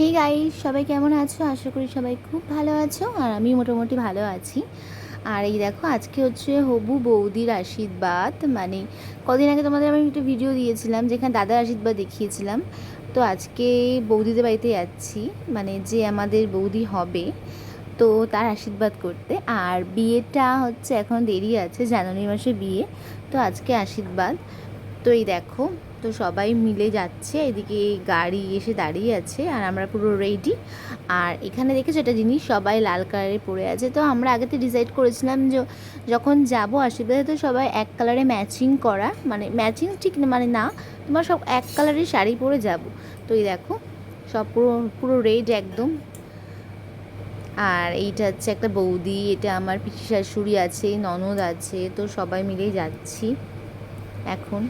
Hey guys সবাই কেমন আছো? আশা করি সবাই খুব ভালো আছো, আর আমি মোটামুটি ভালো আছি। আর এই দেখো, আজকে হচ্ছে হবু বৌদির আশীর্বাদ। মানে কদিন আগে তোমাদের আমি একটা ভিডিও দিয়েছিলাম, যেখানে দাদার আশীর্বাদ দেখিয়েছিলাম। তো আজকে বৌদিদের বাড়িতে যাচ্ছি মানে যে আমাদের বৌদি হবে, তো তার আশীর্বাদ করতে। আর বিয়েটা হচ্ছে এখন দেরি আছে, জানুয়ারি মাসে বিয়ে, তো আজকে আশীর্বাদ। তো এই দেখো তো সবাই মিলে যাচ্ছে, এদিকে গাড়ি এসে দাঁড়িয়ে আছে আর আমরা পুরো রেডি আর এখানে দেখেছ একটা জিনিস, সবাই লাল কালারে পরে আছে। তো আমরা আগেতে ডিসাইড করেছিলাম যে যখন যাব আশীর্বাদে তো সবাই এক কালারে ম্যাচিং করা মানে ম্যাচিং ঠিক মানে না, তোমার সব এক কালারের শাড়ি পরে যাব। তো এই দেখো, সব পুরো পুরো রেড একদম। আর এইটা হচ্ছে একটা বৌদি, এটা আমার পিসি শাশুড়ি আছে, ননদ আছে, তো সবাই মিলেই যাচ্ছি। এখন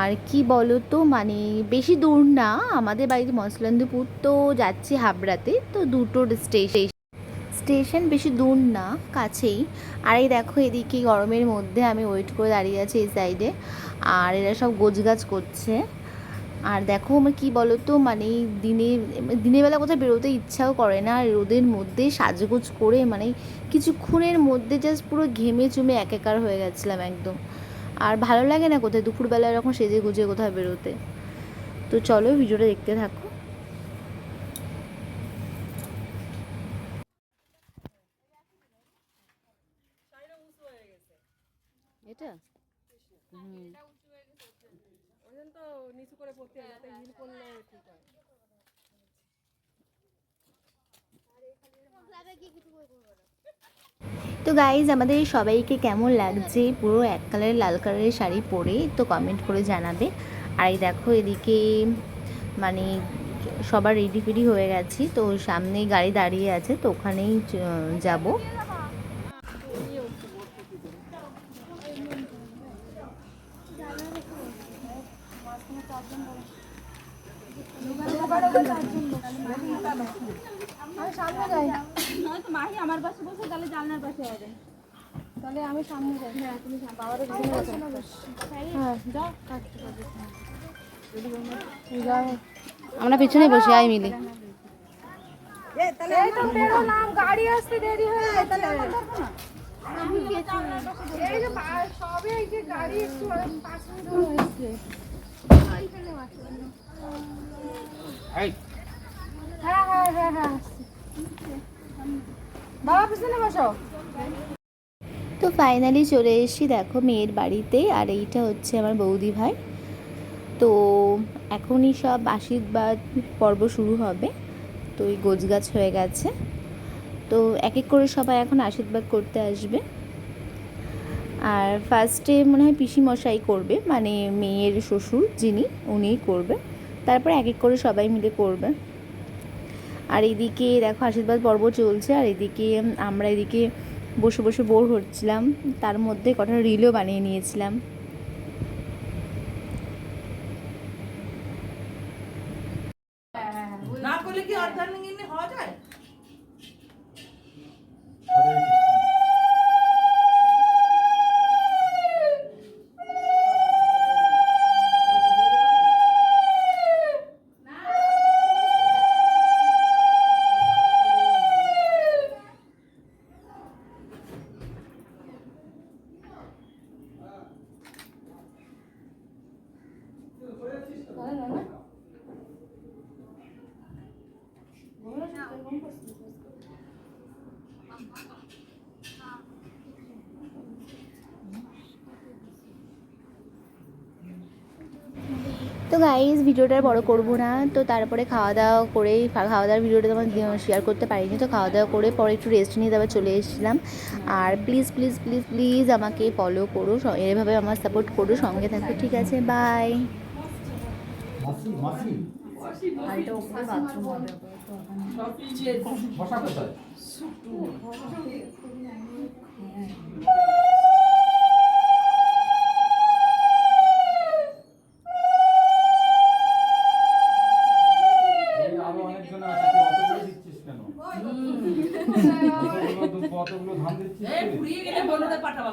আর কি বলো তো মানে বেশি দূর না, আমাদের বাড়িতে মসলান্দপুর তো যাচ্ছি হাবড়াতে, তো দুটোর স্টেশন স্টেশন বেশি দূর না, কাছেই। আর এই দেখো এদিকে গরমের মধ্যে আমি ওয়েট করে দাঁড়িয়ে আছি এই সাইডে আর এরা সব গোছগাছ করছে। আর দেখো আমার কী বলো তো মানে দিনের দিনের বেলা কোথাও বেরোতে ইচ্ছাও করে না, আর রোদের মধ্যে সাজগোজ করে মানে কিছুক্ষণের মধ্যে জাস্ট পুরো ঘেমে চুমে একাকার হয়ে গেছিলাম একদম। আর ভালো লাগে না কোথায়? দুপুরবেলা এরকম সেজে গুজে কোথাও বেরোতে। তো চলো ভিডিওটা দেখতে থাকো। এটা? হুম। ওই জন্য তো নিচু করে পড়তে হয় যাতে হিল করলে ঠিক হয় তো গাইজ আমাদের সবাইকে কেমন লাগছে? পুরো এক কালারের লাল কালারের শাড়ি পরে তো কমেন্ট করে জানাবে। আর এই দেখো এদিকে মানে সবার রেডি ফেডি হয়ে গেছি। তো সামনে গাড়ি দাঁড়িয়ে আছে, তো ওখানেই যাব। মাহি আমার পাশে বসে তাহলে জানলার পাশে হবে তাহলে আমি সামনে যাই হ্যাঁ তুমি যাও আমরা পিছনে বসে আই মিলি সবে গাড়ি একটু পাঁচ মিনিট হলো বাবা পিছনে বসো। তো ফাইনালি চলে এসেছি দেখো মেয়ের বাড়িতে আর এইটা হচ্ছে আমার বৌদি ভাই। তো এখনই সব আশীর্বাদ পর্ব শুরু হবে তো ওই গোছগাছ হয়ে গেছে। তো এক এক করে সবাই এখন আশীর্বাদ করতে আসবে। আর ফার্স্টে মনে হয় পিসি মশাই করবে মানে মেয়ের শ্বশুর যিনি উনিই করবে। তারপর এক এক করে সবাই মিলে করবে। আর এদিকে দেখো আশীর্বাদ পর্ব চলছে আর এদিকে আমরা এদিকে বসে বসে বোর হচ্ছিলাম। তার মধ্যে কটা রিলও বানিয়ে নিয়েছিলাম। না করলে কি অর্ধাঙ্গিনী হওয়া যায়? তো গাইজ ভিডিওটা বড় করব না। তো তারপরে খাওয়া দাওয়া করে খাওয়া দাওয়ার ভিডিওটা তোমার শেয়ার করতে পারিনি। তো খাওয়া দাওয়া করে পরে একটু রেস্ট নিয়ে তারপর চলে এসেছিলাম। আর প্লিজ প্লিজ প্লিজ প্লিজ আমাকে ফলো করো এভাবে আমার সাপোর্ট করো, সঙ্গে থাকো। ঠিক আছে বাই 발도 없고 맞춤 보살 보살. এই আরো অনেকজন আছে তুই অতগুলো দিচ্ছিস কেন কতগুলো ধান দিচ্ছিস তুই? পুড়িয়ে গেলে বলতে পাঠাবো